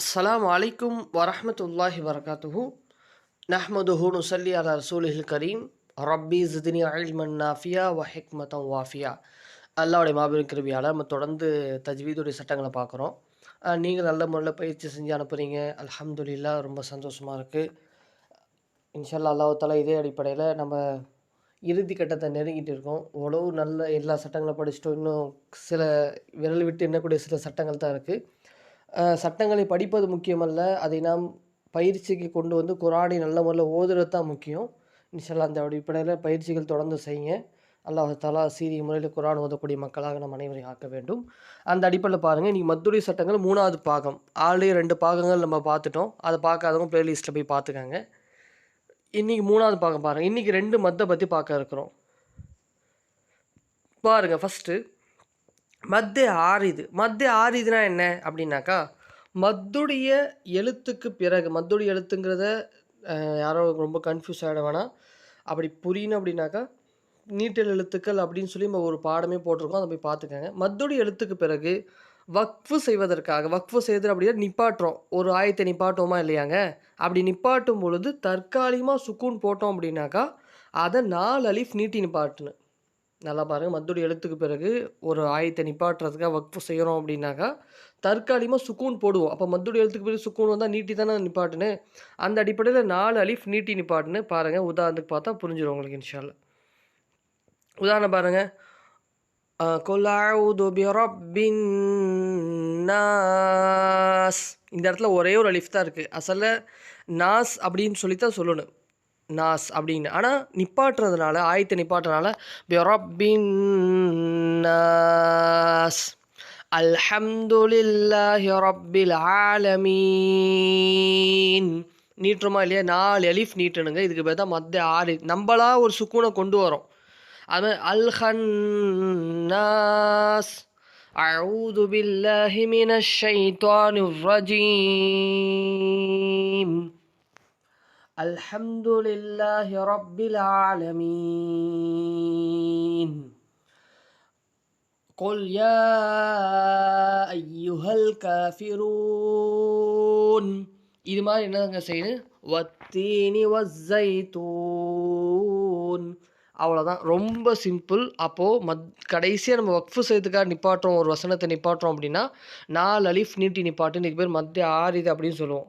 அஸ்ஸலாமு அலைக்கும் வரஹ்மத்துல்லாஹி வரகாத்துஹு ஹூனு நுசல்லி அலா ரசூலிஹில் கரீம். ரப்பி ஜிதினி அல்மன் நாஃபியா வஹிக் ஹிக்மத்தம் வாஃபியா. அல்லாவுடைய மாபெரும் கிருவியால் நம்ம தொடர்ந்து தஜ்வீதுடைய சட்டங்களை பார்க்குறோம். நீங்கள் நல்ல முறையில் பயிற்சி செஞ்சு அனுப்புகிறீங்க அலமதுல்லா ரொம்ப சந்தோஷமாக இருக்குது இன்ஷல்லா அல்லாஹ் இதே அடிப்படையில் நம்ம இறுதி கட்டத்தை நெருங்கிட்டு இருக்கோம். உழவு நல்ல எல்லா சட்டங்களும் படிச்சுட்டோம். இன்னும் சில விரல் விட்டு எண்ணக்கூடிய சில சட்டங்கள் தான் இருக்குது சட்டங்களை படிப்பது முக்கியமல்ல. அதை நாம் பயிற்சிக்கு கொண்டு வந்து குரானை நல்ல முறையில் ஓதுறது தான் முக்கியம். இன்ஷால்லா அந்த அடிப்படையில் பயிற்சிகள் தொடர்ந்து செய்யுங்க. அல்லாஹ் தாலா சீரிய முறையில் குரான் ஓதக்கூடிய மக்களாக நம் அனைவரையும் ஆக்க வேண்டும். அந்த அடிப்படையில் பாருங்கள் இன்றைக்கி மத்துரை சட்டங்கள் மூணாவது பாகம். ஆல்ரெடி ரெண்டு பாகங்கள் நம்ம பார்த்துட்டோம். அதை பார்க்காதவங்க ப்ளேலிஸ்ட்டில் போய் பார்த்துக்கோங்க. இன்றைக்கி மூணாவது பாகம் பாருங்கள் இன்றைக்கி ரெண்டு மத்தை பற்றி பார்க்க இருக்கிறோம். பாருங்கள் ஃபஸ்ட்டு மத்திய ஆரிது மத்திய ஆரிதுனா என்ன? அப்படின்னாக்கா மத்துடைய எழுத்துக்கு பிறகு மத்துடைய எழுத்துங்கிறத யாரோ ரொம்ப கன்ஃபியூஸ் ஆகிட வேணாம் அப்படி புரியணும் அப்படின்னாக்கா நீட்டல் எழுத்துக்கள் அப்படின்னு சொல்லி நம்ம ஒரு பாடமே போட்டிருக்கோம். அதை போய் பார்த்துக்கங்க. மத்துடைய எழுத்துக்கு பிறகு வக்ஃபு செய்வதற்காக வக்ஃபு செய்து அப்படின்னா நிப்பாட்டுறோம். ஒரு ஆயத்தை நிப்பாட்டோமா இல்லையாங்க? அப்படி நிப்பாட்டும் பொழுது தற்காலிகமாக சுக்கூன் போட்டோம் அப்படின்னாக்கா அதை நாலு அலிஃப் நீட்டி நிப்பாட்டணும். நல்லா பாருங்கள் மத்துடைய எழுத்துக்கு பிறகு ஒரு ஆயத்தை நிப்பாட்டுறதுக்காக வக்ஃபு செய்கிறோம் அப்படின்னாக்கா தற்காலிகமாக சுக்கூன் போடுவோம். அப்போ மத்துடைய எழுத்துக்கு பிறகு சுக்கூன் வந்தால் நீட்டி தானே நிப்பாட்டுன்னு அந்த அடிப்படையில் நாலு அலிஃப் நீட்டி நிப்பாட்டுன்னு பாருங்கள் உதாரணத்துக்கு பார்த்தா புரிஞ்சிடும் உங்களுக்கு இன்ஷால்ல உதாரணம் பாருங்கள் கொல் அவுது பிரப்பின் நாஸ். இந்த இடத்துல ஒரே ஒரு அலிஃப் தான் இருக்குது அசலில் நாஸ் அப்படின்னு சொல்லி தான் சொல்லணும். நாஸ் அப்படின்னு ஆனால் நிப்பாட்டுறதுனால ஆயத்தை நிப்பாட்டுறதுனால பிரப்பின் நாஸ் அல்ஹம்துலில்லாஹி ரப்பில் ஆலமீன் நீட்டுறோமா இல்லையா நாலு அலிஃப் நீட்டணுங்க இதுக்கு பேர் தான் மத்திய ஆறு நம்மளா ஒரு சுக்கூனை கொண்டு வரோம் அது அல் ஹன்னாஸ் أعوذ بالله من الشيطان الرجيم الحمد لله رب العالمين قل يا أيها الكافرون இது மாதிரி என்னங்க செய்யணும் வத்தீனி வஸ்ஸைத்தூன் அவ்வளோதான் ரொம்ப சிம்பிள் அப்போது மத் கடைசியாக நம்ம வக்ஃபு செய்யறதுக்காக நிப்பாட்டுறோம் ஒரு வசனத்தை நிப்பாட்டுறோம் அப்படின்னா நாலு அலிஃப் நீட்டி நிப்பாட்டு இதுக்கு பேர் மத்திய ஆரிது அப்படின்னு சொல்லுவோம்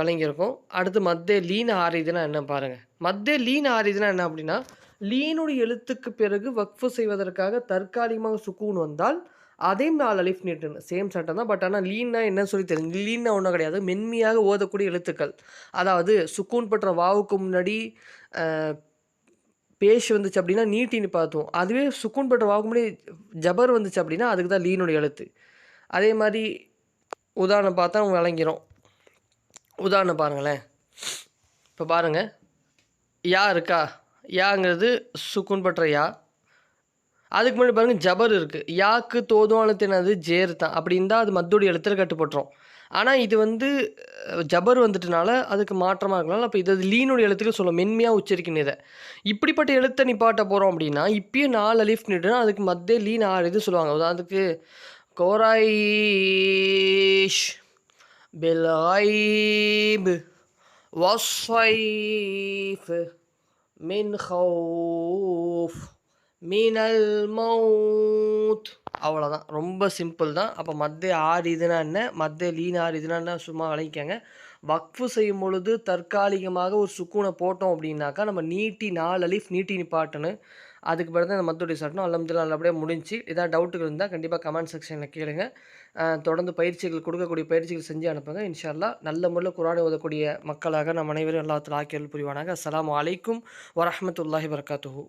விளங்கியிருக்கும் அடுத்து மத்திய லீன் ஆரிதுன்னா என்ன பாருங்கள் மத்திய லீன் ஆரிதுன்னா என்ன அப்படின்னா லீனுடைய எழுத்துக்கு பிறகு வக்ஃபு செய்வதற்காக தற்காலிகமாக சுக்கூன் வந்தால் அதையும் நாலு அலிஃப் நீட்டணும் சேம் சட்டம் தான். பட் ஆனால் லீன்னா என்ன சொல்லி தெரியும் லீன்னா ஒன்றும் கிடையாது. மென்மையாக ஓதக்கூடிய எழுத்துக்கள். அதாவது சுக்கூன் பற்ற வாவுக்கு முன்னாடி பேஷ் வந்துச்சு அப்படின்னா நீட்டின்னு பார்த்தோம். அதுவே சுக்கூன் பற்ற வாவுக்கு முன்னாடி ஜபர் வந்துச்சு அப்படின்னா அதுக்கு தான் லீனுடைய எழுத்து. அதே மாதிரி உதாரணம் பார்த்தா அவங்க விளங்கிரும் உதாரணம் பாருங்களேன். இப்போ பாருங்கள் யா இருக்கா? யாங்கிறது சுக்குன் பற்ற யா. அதுக்கு முன்னாடி பாருங்கள் ஜபர் இருக்குது யாக்கு தோதுவானத்தினது ஜேர் தான். அப்படி இருந்தால் அது மத்தோடைய எழுத்துல கட்டுப்பட்டுரும். ஆனால் இது வந்து ஜபர் வந்துட்டனால அதுக்கு மாற்றமாக இருக்கலாம் அப்போ இது லீனுடைய எழுத்துக்கு சொல்லும். மென்மையாக உச்சரிக்கணும் இதை. இப்படிப்பட்ட எழுத்தை நிப்பாட்ட போகிறோம் அப்படின்னா இப்பயும் நாலு அலிஃப் நிட்டுனா அதுக்கு மத்திய லீன் ஆறு இது சொல்லுவாங்க. உதாரணத்துக்கு கோராயிஷ் بالغيب والصيف من خوف من الموت அவ்வளோதான் ரொம்ப சிம்பிள் தான் அப்போ மத்திய ஆறு இதுனா என்ன மத்திய லீன் ஆறு இதுனா என்ன சும்மா விளங்கிக்கங்க வக்ஃபு செய்யும் பொழுது தற்காலிகமாக ஒரு சுக்கூனை போட்டோம் அப்படின்னாக்கா நம்ம நீட்டி நாலு அலிஃப் நீட்டி நிப்பாட்டணும் அதுக்கு பிறகு தான் இந்த மத்துடைய சட்டம் அலமதுல்லா நல்லபடியாக முடிஞ்சு ஏதாவது டவுட்டுகள் இருந்தால் கண்டிப்பாக கமெண்ட் செக்ஷனில் கேளுங்க. தொடர்ந்து பயிற்சிகள் கொடுக்கக்கூடிய பயிற்சிகள் செஞ்சு அனுப்புங்க. இன்ஷா நல்ல முறையில் குரானை உதக்கூடிய மக்களாக நம் அனைவரும் எல்லாத்தில் ஆக்கியல் புரிவானாங்க அஸ்லாம் வலைக்கும் வரமத்துல்லாஹி வரகாத்துஹு